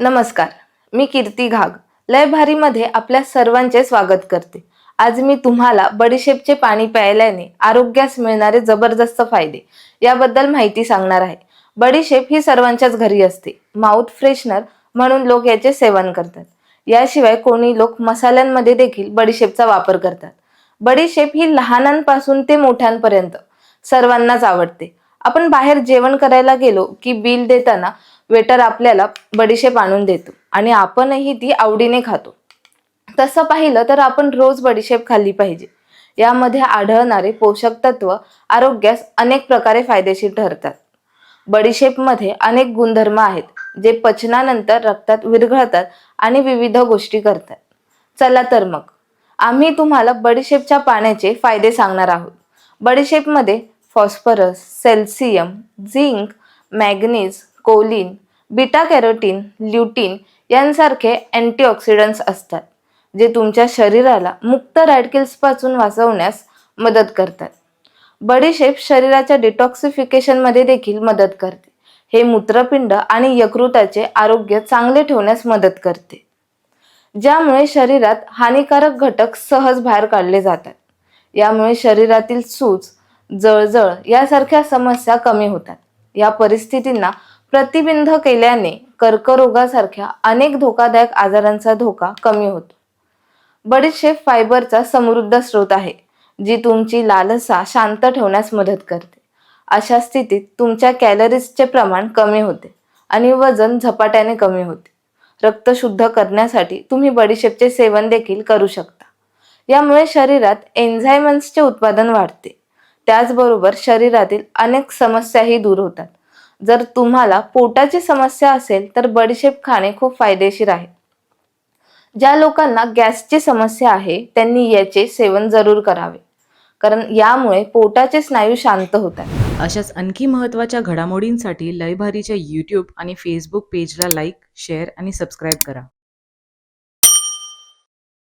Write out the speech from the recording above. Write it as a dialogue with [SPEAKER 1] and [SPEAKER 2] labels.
[SPEAKER 1] नमस्कार मी कीर्ती घाग. लय भारीमध्ये आपल्या सर्वांचे स्वागत करते. आज मी तुम्हाला बडीशेपचे पाणी प्यायल्याने आरोग्यास मिळणारे जबरदस्त फायदे याबद्दल माहिती सांगणार आहे. बडीशेप ही सर्वांच्याच घरी असते. माउथ फ्रेशनर म्हणून लोक याचे सेवन करतात. याशिवाय कोणी लोक मसाल्यांमध्ये देखील बडीशेपचा वापर करतात. बडीशेप ही लहानांपासून ते मोठ्यांपर्यंत सर्वांनाच आवडते. आपण बाहेर जेवण करायला गेलो की बिल देताना वेटर आपल्याला बडीशेप आणून देतो आणि आपणही ती आवडीने खातो. तसं पाहिलं तर आपण रोज बडीशेप खाल्ली पाहिजे. यामध्ये आढळणारे पोषक तत्व आरोग्यास अनेक प्रकारे फायदेशीर ठरतात. बडीशेपमध्ये अनेक गुणधर्म आहेत जे पचनानंतर रक्तात विरघळतात आणि विविध गोष्टी करतात. चला तर मग आम्ही तुम्हाला बडीशेपच्या पाण्याचे फायदे सांगणार आहोत. बडीशेपमध्ये phosphorus calcium zinc manganese choline beta carotene lutein यांसारखे अँटीऑक्सिडंट्स असतात जे तुमच्या शरीराला मुक्त रॅडकिल्सपासून वाचवण्यास मदत करतात. बडीशेप शरीराच्या डिटॉक्सिफिकेशनमध्ये देखील मदत करते. हे मूत्रपिंड आणि यकृताचे आरोग्य चांगले ठेवण्यास मदत करते ज्यामुळे शरीरात हानिकारक घटक सहज बाहेर काढले जातात. यामुळे शरीरातील सूज जळजळ यासारख्या समस्या कमी होतात. या परिस्थितींना प्रतिबंध केल्याने कर्करोगासारख्या अनेक धोकादायक आजारांचा धोका कमी होतो. बडीशेप फायबरचा समृद्ध स्रोत आहे जी तुमची लालसा शांत ठेवण्यास मदत करते. अशा स्थितीत तुमच्या कॅलरीजचे प्रमाण कमी होते आणि वजन झपाट्याने कमी होते. रक्त शुद्ध करण्यासाठी तुम्ही बडीशेपचे सेवन देखील करू शकता. यामुळे शरीरात एन्झायमन्सचे उत्पादन वाढते. त्याचबरोबर शरीरातील अनेक समस्याही दूर होतात. जर तुम्हाला पोटाची समस्या असेल तर बडीशेप खाणे खूप फायदेशीर आहे. ज्या लोकांना गॅसची समस्या आहे त्यांनी याचे सेवन जरूर करावे. कारण यामुळे पोटाचे स्नायू शांत होतात.
[SPEAKER 2] अशाच आणखी महत्त्वाच्या घडामोडींसाठी लयभारीच्या यूट्यूब आणि फेसबुक पेजला लाईक शेअर आणि सबस्क्राईब करा.